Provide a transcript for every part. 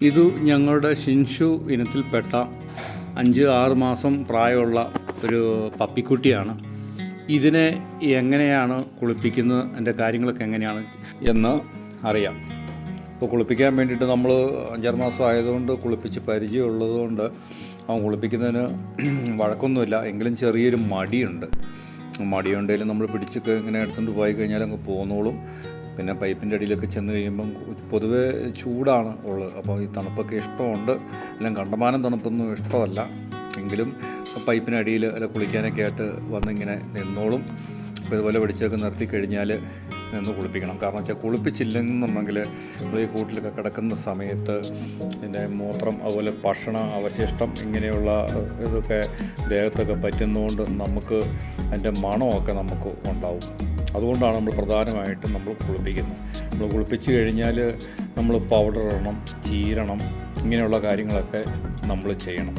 ഇത് ഞങ്ങളുടെ ഷിൻഷു ഇനത്തിൽപ്പെട്ട അഞ്ച് ആറ് മാസം പ്രായമുള്ള ഒരു പപ്പിക്കുട്ടിയാണ്. ഇതിനെ എങ്ങനെയാണ് കുളിപ്പിക്കുന്നത് അതിന്റെ കാര്യങ്ങളൊക്കെ എങ്ങനെയാണ് എന്ന് അറിയാം. ഇപ്പോൾ കുളിപ്പിക്കാൻ വേണ്ടിയിട്ട് നമ്മൾ അഞ്ചാറ് മാസം ആയതുകൊണ്ട് കുളിപ്പിച്ച് പരിചയമുള്ളതുകൊണ്ട് അവൻ കുളിപ്പിക്കുന്നതിന് വഴക്കൊന്നുമില്ല. എങ്കിലും ചെറിയൊരു മടിയുണ്ട്. മടിയുണ്ടെങ്കിലും നമ്മൾ പിടിച്ചൊക്കെ ഇങ്ങനെ എടുത്തുകൊണ്ട് പോയി കഴിഞ്ഞാൽ അങ്ങ് പോന്നോളും. പിന്നെ പൈപ്പിന്റെ അടിയിലൊക്കെ ചെന്ന് കഴിയുമ്പം പൊതുവേ ചൂടാണ് ഉള്ളത്. അപ്പോൾ ഈ തണുപ്പൊക്കെ ഇഷ്ടമുണ്ട്. എല്ലാം കണ്ടമാനം തണുപ്പൊന്നും ഇഷ്ടമല്ല. എങ്കിലും പൈപ്പിനടിയിൽ അല്ല കുളിക്കാനൊക്കെ ആയിട്ട് വന്നിങ്ങനെ നിന്നോളും. അപ്പോൾ ഇതുപോലെ പിടിച്ചൊക്കെ നിർത്തി കഴിഞ്ഞാൽ നിന്ന് കുളിപ്പിക്കണം. കാരണം വെച്ചാൽ കുളിപ്പിച്ചില്ലെന്നുണ്ടെങ്കിൽ നമ്മൾ ഈ കൂട്ടിലൊക്കെ കിടക്കുന്ന സമയത്ത് ഇതിന്റെ മൂത്രം അതുപോലെ ഭക്ഷണ അവശിഷ്ടം ഇങ്ങനെയുള്ള ഇതൊക്കെ ദേഹത്തൊക്കെ പറ്റുന്നതുകൊണ്ട് നമുക്ക് അതിന്റെ മണമൊക്കെ നമുക്ക് ഉണ്ടാവും. അതുകൊണ്ടാണ് നമ്മൾ പ്രധാനമായിട്ടും നമ്മൾ കുളിപ്പിക്കുന്നത്. നമ്മൾ കുളിപ്പിച്ച് കഴിഞ്ഞാൽ നമ്മൾ പൗഡർ ഇടണം ചീരണം ഇങ്ങനെയുള്ള കാര്യങ്ങളൊക്കെ നമ്മൾ ചെയ്യണം.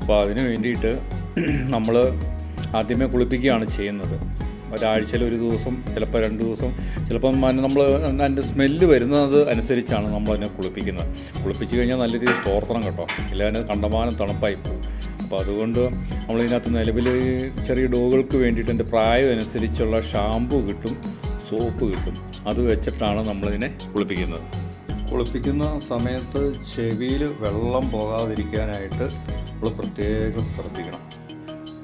അപ്പോൾ അതിന് വേണ്ടിയിട്ട് നമ്മൾ ആദ്യമേ കുളിപ്പിക്കുകയാണ് ചെയ്യുന്നത്. ഒരാഴ്ചയിൽ ഒരു ദിവസം ചിലപ്പോൾ രണ്ട് ദിവസം ചിലപ്പം നമ്മൾ അതിന്റെ സ്മെല്ല് വരുന്നത് അനുസരിച്ചാണ് നമ്മൾ അതിനെ കുളിപ്പിക്കുന്നത്. കുളിപ്പിച്ച് കഴിഞ്ഞാൽ നല്ല രീതിയിൽ തോർത്തണം കേട്ടോ. ഇല്ല അതിന് കണ്ടമാനം തണുപ്പായി പോകും. അപ്പോൾ അതുകൊണ്ട് നമ്മളിതിനകത്ത് നിലവിൽ ചെറിയ ഡോഗുകൾക്ക് വേണ്ടിയിട്ട് എന്റെ പ്രായം അനുസരിച്ചുള്ള ഷാമ്പു കിട്ടും സോപ്പ് കിട്ടും. അത് വെച്ചിട്ടാണ് നമ്മളിതിനെ കുളിപ്പിക്കുന്നത്. കുളിപ്പിക്കുന്ന സമയത്ത് ചെവിയിൽ വെള്ളം പോകാതിരിക്കാനായിട്ട് നമ്മൾ പ്രത്യേകം ശ്രദ്ധിക്കണം.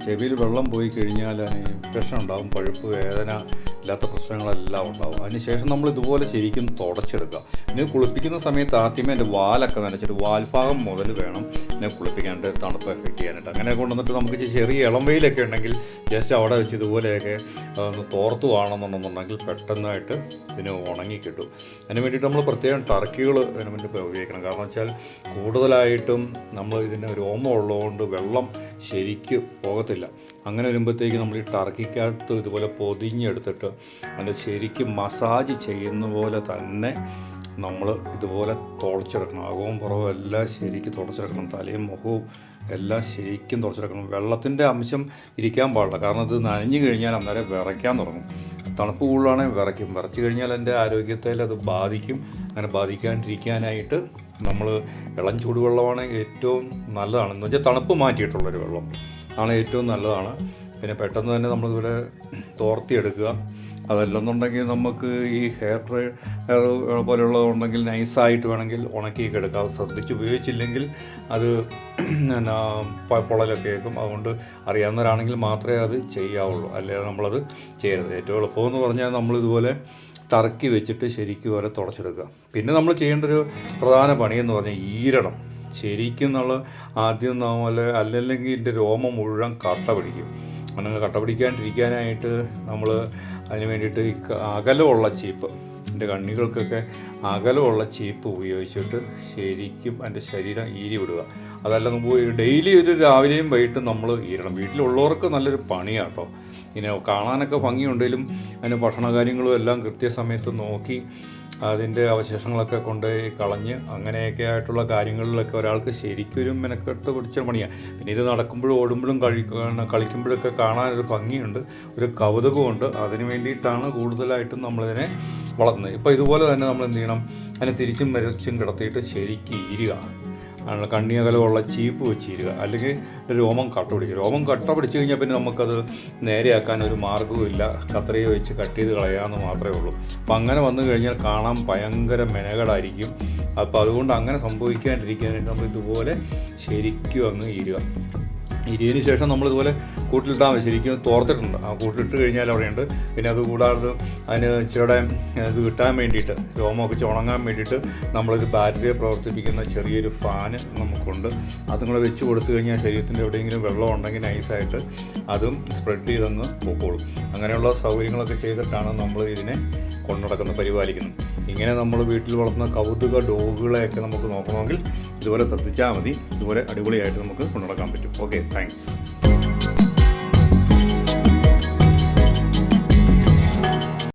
ചെവിയിൽ വെള്ളം പോയി കഴിഞ്ഞാൽ ഇൻഫെക്ഷൻ ഉണ്ടാകും പഴുപ്പ് വേദന ഇല്ലാത്ത പ്രശ്നങ്ങളെല്ലാം ഉണ്ടാകും അതിനുശേഷം നമ്മൾ ഇതുപോലെ ശരിക്കും തുടച്ചെടുക്കുക. പിന്നെ കുളിപ്പിക്കുന്ന സമയത്ത് ആദ്യമേ എന്റെ വാലൊക്കെ നനച്ചിട്ട് വാൽഭാഗം മുതൽ വേണം എന്നെ കുളിപ്പിക്കാനായിട്ട് തണുപ്പ് എഫക്റ്റ് ചെയ്യാനായിട്ട്. അങ്ങനെ കൊണ്ടുവന്നിട്ട് നമുക്ക് ചെറിയ ഇളം ഉണ്ടെങ്കിൽ ജസ്റ്റ് അവിടെ വെച്ച് ഇതുപോലെയൊക്കെ ഒന്ന് തോർത്തു വേണമെന്നുണ്ടെങ്കിൽ പെട്ടെന്നായിട്ട് ഇതിന് ഉണങ്ങി കിട്ടും. അതിന് വേണ്ടിയിട്ട് നമ്മൾ പ്രത്യേകം ടർക്കികൾ അതിന് വേണ്ടി ഉപയോഗിക്കണം. കാരണം വെച്ചാൽ കൂടുതലായിട്ടും നമ്മൾ ഇതിന് രോമം ഉള്ളതുകൊണ്ട് വെള്ളം ശരിക്ക് പോകത്തില്ല. അങ്ങനെ വരുമ്പോഴത്തേക്ക് നമ്മൾ ഈ ടർക്കിക്കകത്ത് ഇതുപോലെ പൊതിഞ്ഞെടുത്തിട്ട് അതിന്റെ ശരിക്കും മസാജ് ചെയ്യുന്ന പോലെ തന്നെ നമ്മൾ ഇതുപോലെ തുടച്ചെടുക്കണം. അകവും പുറവും എല്ലാം ശരിക്കും തുടച്ചെടുക്കണം. തലയും മുഖവും എല്ലാം ശരിക്കും തുടച്ചെടുക്കണം. വെള്ളത്തിന്റെ അംശം ഇരിക്കാൻ പാടില്ല. കാരണം ഇത് നനഞ്ഞു കഴിഞ്ഞാൽ അന്നേരം വിറയ്ക്കാൻ തുടങ്ങും. തണുപ്പ് കൂടുതലാണെങ്കിൽ വിറയ്ക്കും. വിറച്ച് കഴിഞ്ഞാൽ എന്റെ ആരോഗ്യത്തിൽ അത് ബാധിക്കും. അങ്ങനെ ബാധിക്കാണ്ടിരിക്കാനായിട്ട് നമ്മൾ ഇളം ചൂടുവെള്ളമാണ് ഏറ്റവും നല്ലതാണ്. എന്ന് വെച്ചാൽ തണുപ്പ് മാറ്റിയിട്ടുള്ളൊരു വെള്ളം ആണ് ഏറ്റവും നല്ലതാണ്. പിന്നെ പെട്ടെന്ന് തന്നെ നമ്മളിതുപോലെ തോർത്തിയെടുക്കുക. അതല്ലെന്നുണ്ടെങ്കിൽ നമുക്ക് ഈ ഹെയർ ഡ്രൈ ഹെയർ പോലെയുള്ളതുണ്ടെങ്കിൽ നൈസായിട്ട് വേണമെങ്കിൽ ഉണക്കിയൊക്കെ എടുക്കാം. ശ്രദ്ധിച്ച് ഉപയോഗിച്ചില്ലെങ്കിൽ അത് എന്നാ പൊളലൊക്കെ ആയിരിക്കും. അതുകൊണ്ട് അറിയാവുന്നവരാണെങ്കിൽ മാത്രമേ അത് ചെയ്യാവുള്ളൂ. അല്ലെങ്കിൽ നമ്മളത് ചെയ്യരുത്. ഏറ്റവും എളുപ്പമെന്ന് പറഞ്ഞാൽ നമ്മളിതുപോലെ ടർക്കി വെച്ചിട്ട് ശരിക്കും വരെ തുടച്ചെടുക്കുക. പിന്നെ നമ്മൾ ചെയ്യേണ്ട ഒരു പ്രധാന പണിയെന്ന് പറഞ്ഞാൽ ഈരണം. ശരിക്കും നമ്മൾ ആദ്യം നമ്മൾ അല്ലെങ്കിൽ ഇതിന്റെ രോമം മുഴുവൻ കട്ട പിടിക്കും. അങ്ങനെ കട്ട പിടിക്കാണ്ടിരിക്കാനായിട്ട് നമ്മൾ അതിന് വേണ്ടിയിട്ട് ഈ അകലമുള്ള ചീപ്പ് എന്റെ കണ്ണികൾക്കൊക്കെ അകലമുള്ള ചീപ്പ് ഉപയോഗിച്ചിട്ട് ശരിക്കും എന്റെ ശരീരം ഈരി വിടുക. അതല്ല നമുക്ക് ഡെയിലി ഒരു രാവിലെയും വൈകിട്ടും നമ്മൾ ഈരണം. വീട്ടിലുള്ളവർക്ക് നല്ലൊരു പണിയാണ് കേട്ടോ ഇങ്ങനെ കാണാനൊക്കെ ഭംഗിയുണ്ടെങ്കിലും അതിന് ഭക്ഷണ കാര്യങ്ങളും എല്ലാം കൃത്യസമയത്ത് നോക്കി അതിന്റെ അവശേഷങ്ങളൊക്കെ കൊണ്ടുപോയി കളഞ്ഞ് അങ്ങനെയൊക്കെ ആയിട്ടുള്ള കാര്യങ്ങളിലൊക്കെ ഒരാൾക്ക് ശരിക്കും മെനക്കെട്ട് പിടിച്ച പണിയാണ് പിന്നെ ഇത് നടക്കുമ്പോഴും ഓടുമ്പോഴും കഴി കളിക്കുമ്പോഴൊക്കെ കാണാൻ ഒരു ഭംഗിയുണ്ട് ഒരു കൗതുകമുണ്ട് അതിന് വേണ്ടിയിട്ടാണ് കൂടുതലായിട്ടും നമ്മളിതിനെ വളർത്തുന്നത് ഇപ്പോൾ ഇതുപോലെ തന്നെ നമ്മൾ എന്ത് ചെയ്യണം? അതിനെ തിരിച്ചും മരിച്ചും കിടത്തിയിട്ട് ശരിക്കും ഈരുക ആണ്. കണ്ണിയകലമുള്ള ചീപ്പ് വെച്ചിരുക അല്ലെങ്കിൽ രോമം കട്ട പിടിക്കുക. രോമം കട്ട പിടിച്ചു കഴിഞ്ഞാൽ പിന്നെ നമുക്കത് നേരെയാക്കാൻ ഒരു മാർഗവും ഇല്ല. വെച്ച് കട്ട് ചെയ്ത് കളയാമെന്ന് മാത്രമേ ഉള്ളൂ. അപ്പം അങ്ങനെ വന്നു കഴിഞ്ഞാൽ കാണാൻ ഭയങ്കര മെനകടായിരിക്കും. അപ്പോൾ അതുകൊണ്ട് അങ്ങനെ സംഭവിക്കാണ്ടിരിക്കാനായിട്ട് നമ്മൾ ഇതുപോലെ ശരിക്കും അങ്ങ് ഈരുക ഇരിയതിന് ശേഷം നമ്മളിതുപോലെ കൂട്ടിലിട്ടാൽ മതി. ശരിക്കും തോർത്തിട്ടുണ്ട്. ആ കൂട്ടിലിട്ട് കഴിഞ്ഞാൽ അവിടെയുണ്ട്. പിന്നെ അത് കൂടാതെ അതിന് ഇച്ചിരിയുടെ ഇത് കിട്ടാൻ വേണ്ടിയിട്ട് രോമമൊക്കെ ഉണങ്ങാൻ വേണ്ടിയിട്ട് നമ്മളൊരു ബാറ്ററിയെ പ്രവർത്തിപ്പിക്കുന്ന ചെറിയൊരു ഫാന് നമുക്കുണ്ട്. അതും കൂടെ വെച്ച് കൊടുത്തു കഴിഞ്ഞാൽ ശരീരത്തിന്റെ എവിടെയെങ്കിലും വെള്ളം ഉണ്ടെങ്കിൽ നൈസായിട്ട് അതും സ്പ്രെഡ് ചെയ്തെന്ന് പൊക്കോളും. അങ്ങനെയുള്ള സൗകര്യങ്ങളൊക്കെ ചെയ്തിട്ടാണ് നമ്മൾ ഇതിനെ കൊണ്ടുനടക്കുന്നത് പരിപാലിക്കുന്നത്. ഇങ്ങനെ നമ്മൾ വീട്ടിൽ വളർത്തുന്ന കൗതുക ഡോഗുകളെയൊക്കെ നമുക്ക് നോക്കണമെങ്കിൽ ഇതുപോലെ ശ്രദ്ധിച്ചാൽ മതി. ഇതുപോലെ അടിപൊളിയായിട്ട് നമുക്ക് കൊണ്ടുനടക്കാൻ പറ്റും. ഓക്കെ. Thanks.